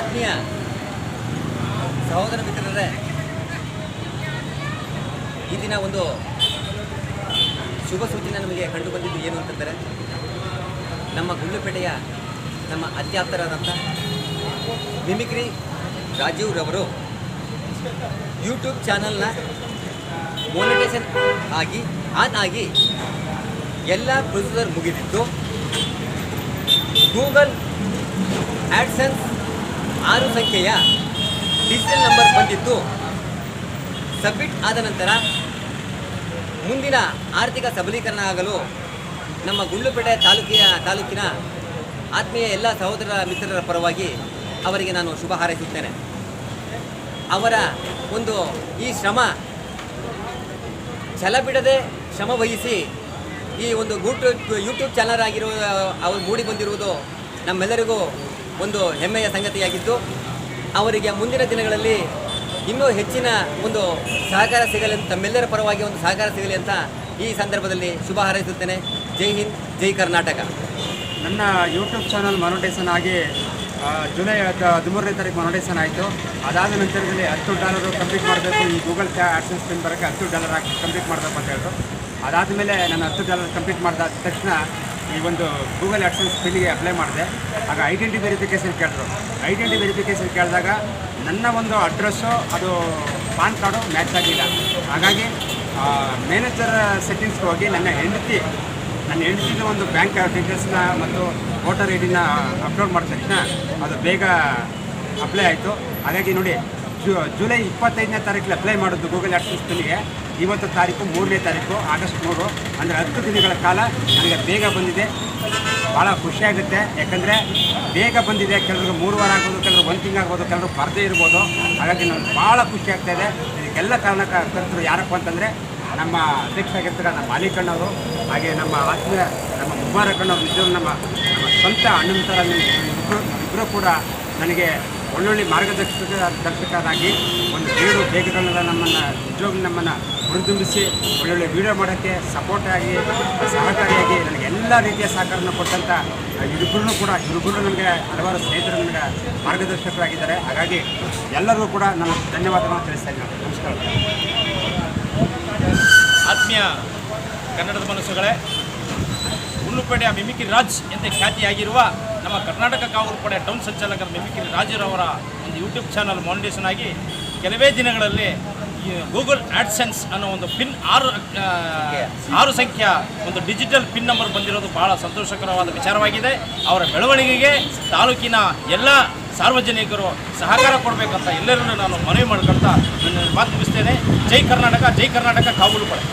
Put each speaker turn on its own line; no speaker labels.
ಆತ್ಮೀಯ ಸಹೋದರ ಮಿತ್ರರೇ, ಈ ದಿನ ಒಂದು ಶುಭ ಸೂಚನೆ ನಮಗೆ ಕಂಡು ಬಂದಿದ್ದು ಏನು ಅಂತಂದರೆ, ನಮ್ಮ ಗುಂಡ್ಲುಪೇಟೆಯ ನಮ್ಮ ಅತ್ಯಾಪ್ತರಾದಂಥ ಮಿಮಿಕ್ರಿ ರಾಜೀವ್ ರವರು ಯೂಟ್ಯೂಬ್ ಚಾನಲ್ನ ಮೋನಿಟೇಷನ್ ಆಗಿ, ಆನ್ ಆಗಿ ಎಲ್ಲ ಪ್ರೊಸೀಜರ್ ಮುಗಿದಿದ್ದು, ಗೂಗಲ್ ಆ್ಯಡ್ಸನ್ಸ್ ಆರು ಸಂಖ್ಯೆಯ ಡಿಜಿಟಲ್ ನಂಬರ್ ಬಂದಿದ್ದು. ಸಬ್ಮಿಟ್ ಆದ ನಂತರ ಮುಂದಿನ ಆರ್ಥಿಕ ಸಬಲೀಕರಣ ಆಗಲು ನಮ್ಮ ಗುಂಡ್ಲುಪೇಟೆ ತಾಲೂಕಿನ ತಾಲೂಕಿನ ಆತ್ಮೀಯ ಎಲ್ಲ ಸಹೋದರ ಮಿತ್ರರ ಪರವಾಗಿ ಅವರಿಗೆ ನಾನು ಶುಭ ಹಾರೈಸುತ್ತೇನೆ. ಅವರ ಒಂದು ಈ ಶ್ರಮ ಛಲ ಬಿಡದೆ ಶ್ರಮ ವಹಿಸಿ ಈ ಒಂದು ಯೂಟ್ಯೂಬ್ ಯೂಟ್ಯೂಬ್ ಚಾನಲ್ ಆಗಿರುವ ಅವರು ಮೂಡಿ ಬಂದಿರುವುದು ನಮ್ಮೆಲ್ಲರಿಗೂ ಒಂದು ಹೆಮ್ಮೆಯ ಸಂಗತಿಯಾಗಿದ್ದು, ಅವರಿಗೆ ಮುಂದಿನ ದಿನಗಳಲ್ಲಿ ಇನ್ನೂ ಹೆಚ್ಚಿನ ಒಂದು ಸಹಕಾರ ಸಿಗಲಿ ಅಂತ, ತಮ್ಮೆಲ್ಲರ ಪರವಾಗಿ ಒಂದು ಸಹಕಾರ ಸಿಗಲಿ ಅಂತ ಈ ಸಂದರ್ಭದಲ್ಲಿ ಶುಭ ಹಾರೈಸುತ್ತೇನೆ. ಜೈ ಹಿಂದ್, ಜೈ ಕರ್ನಾಟಕ.
ನನ್ನ ಯೂಟ್ಯೂಬ್ ಚಾನಲ್ ಮಾನಿಟೇಷನ್ ಆಗಿ ಜುಲೈ ಹದ್- ಹದಿಮೂರನೇ ತಾರೀಕು ಮಾನಿಟೇಷನ್ ಆಯಿತು. ಅದಾದ ನಂತರದಲ್ಲಿ ಹತ್ತು ಡಾಲರು ಕಂಪ್ಲೀಟ್ ಮಾಡಬೇಕು. ಈ ಗೂಗಲ್ ಕ್ಯಾ ಆಡ್ಸೆನ್ಸ್ ಪಿನ್ ಬರೋಕ್ಕೆ ಹತ್ತು ಡಾಲರ್ ಕಂಪ್ಲೀಟ್ ಮಾಡಬೇಕು ಅಂತ ಹೇಳಿದ್ರು. ಅದಾದಮೇಲೆ ನಾನು ಹತ್ತು ಡಾಲರ್ ಕಂಪ್ಲೀಟ್ ಮಾಡಿದ ತಕ್ಷಣ ಈ ಒಂದು ಗೂಗಲ್ ಆಡ್ಸೆನ್ಸ್ ಬಿಲ್ಗೆ ಅಪ್ಲೈ ಮಾಡಿದೆ. ಆಗ ಐಡೆಂಟಿ ವೆರಿಫಿಕೇಷನ್ ಕೇಳಿದ್ರು. ಐಡೆಂಟಿ ವೆರಿಫಿಕೇಷನ್ ಕೇಳಿದಾಗ ನನ್ನ ಒಂದು ಅಡ್ರೆಸ್ಸು ಅದು ಪಾನ್ ಕಾರ್ಡು ಮ್ಯಾಚ್ ಆಗಿಲ್ಲ. ಹಾಗಾಗಿ ಮ್ಯಾನೇಜರ್ ಸೆಟ್ಟಿಂಗ್ಸ್ಗೆ ಹೋಗಿ ನನ್ನ ಹೆಂಡತಿ, ನನ್ನ ಹೆಂಡತಿದು ಒಂದು ಬ್ಯಾಂಕ್ ಡೀಟೇಲ್ಸ್ನ ಮತ್ತು ವೋಟರ್ ಐ ಡಿನ ಅಪ್ಲೋಡ್ ಮಾಡಿದ ತಕ್ಷಣ ಅದು ಬೇಗ ಅಪ್ಲೈ ಆಯಿತು. ಹಾಗಾಗಿ ನೋಡಿ ಜು ಜುಲೈ ಇಪ್ಪತ್ತೈದನೇ ತಾರೀಕಲ್ಲಿ ಅಪ್ಲೈ ಮಾಡೋದು ಗೂಗಲ್ ಪಿನ್ಗೆ ಇವತ್ತು ತಾರೀಕು ಮೂರನೇ ತಾರೀಕು, ಆಗಸ್ಟ್ ಮೂರು. ಅಂದರೆ ಹತ್ತು ದಿನಗಳ ಕಾಲ ನನಗೆ ಬೇಗ ಬಂದಿದೆ. ಭಾಳ ಖುಷಿಯಾಗುತ್ತೆ ಯಾಕಂದರೆ ಬೇಗ ಬಂದಿದೆ. ಕೆಲವರು ಮೂರು ವಾರ ಆಗ್ಬೋದು ಕೆಲವರು ಒಂದು ತಿಂಗಳಾಗ್ಬೋದು ಕೆಲವರು ಬರದೇ ಇರ್ಬೋದು. ಹಾಗಾಗಿ ನನಗೆ ಭಾಳ ಖುಷಿ ಆಗ್ತಾ ಇದೆ. ಇದಕ್ಕೆಲ್ಲ ಕಾರಣಕರ್ತರು ಯಾರಪ್ಪ ಅಂತಂದರೆ ನಮ್ಮ ಅಧ್ಯಕ್ಷರಾಗಿರ್ತಾರೆ ನಮ್ಮ ಮಾಲೀಕಣ್ಣವರು, ಹಾಗೆ ನಮ್ಮ ಆತ್ಮೀಯ ನಮ್ಮ ಕುಮಾರಕ್ಕಣ್ಣವ್ರು ನಿಜವರು ನಮ್ಮ ನಮ್ಮ ಸ್ವಂತ ಅಣ್ಣನ ಥರ ಇಬ್ಬರು ಇಬ್ಬರು ಕೂಡ ನನಗೆ ಒಳ್ಳೊಳ್ಳೆ ಮಾರ್ಗದರ್ಶಕ ದರ್ಶಕರಾಗಿ ಒಂದು ಬೀಡು ಬೇಗಗಳನ್ನೆಲ್ಲ ನಮ್ಮನ್ನು, ಉದ್ಯೋಗ ನಮ್ಮನ್ನು ಹುರಿದುಂಬಿಸಿ ಒಳ್ಳೊಳ್ಳೆ ವಿಡಿಯೋ ಮಾಡೋಕ್ಕೆ ಸಪೋರ್ಟ್ ಆಗಿ, ಸಹಕಾರಿಯಾಗಿ ನನಗೆ ಎಲ್ಲ ರೀತಿಯ ಸಹಕಾರನ ಕೊಟ್ಟಂಥ ಇಬ್ಬರೂ ಕೂಡ ಇಬ್ಬರು ನನಗೆ ಹಲವಾರು ಸ್ನೇಹಿತರು ನನಗೆ ಮಾರ್ಗದರ್ಶಕರಾಗಿದ್ದಾರೆ. ಹಾಗಾಗಿ ಎಲ್ಲರಿಗೂ ಕೂಡ ನಾನು ಧನ್ಯವಾದಗಳನ್ನು ತಿಳಿಸ್ತಾ ಇದ್ದೀನಿ. ನಮಸ್ಕಾರ.
ಆತ್ಮೀಯ ಕನ್ನಡದ ಮನಸ್ಸುಗಳೇ ಹುಲ್ಲುಪೇಟೆಯ ಮಿಮಿಕಿ ರಾಜ್ ಎಂದೇ ಖ್ಯಾತಿಯಾಗಿರುವ ನಮ್ಮ ಕರ್ನಾಟಕ ಕಾವಲು ಪಡೆ ಟೌನ್ ಸಂಚಾಲಕರ ಮಿಮಿಕಿರಿ ರಾಜರವರ ಒಂದು ಯೂಟ್ಯೂಬ್ ಚಾನಲ್ ಮಾನಿಟೇಷನ್ ಆಗಿ ಕೆಲವೇ ದಿನಗಳಲ್ಲಿ ಗೂಗಲ್ ಆಡ್ಸೆನ್ಸ್ ಅನ್ನೋ ಒಂದು ಪಿನ್ ಆರು ಆರು ಸಂಖ್ಯೆ ಒಂದು ಡಿಜಿಟಲ್ ಪಿನ್ ನಂಬರ್ ಬಂದಿರೋದು ಬಹಳ ಸಂತೋಷಕರವಾದ ವಿಚಾರವಾಗಿದೆ. ಅವರ ಬೆಳವಣಿಗೆಗೆ ತಾಲೂಕಿನ ಎಲ್ಲ ಸಾರ್ವಜನಿಕರು ಸಹಕಾರ ಕೊಡಬೇಕಂತ ಎಲ್ಲರನ್ನೂ ನಾನು ಮನವಿ ಮಾಡ್ಕೊಳ್ತಾ ನನ್ನ ಮಾತು ಮುಗಿಸ್ತೇನೆ. ಜೈ ಕರ್ನಾಟಕ ಜೈ ಕರ್ನಾಟಕ ಕಾವಲು ಪಡೆ.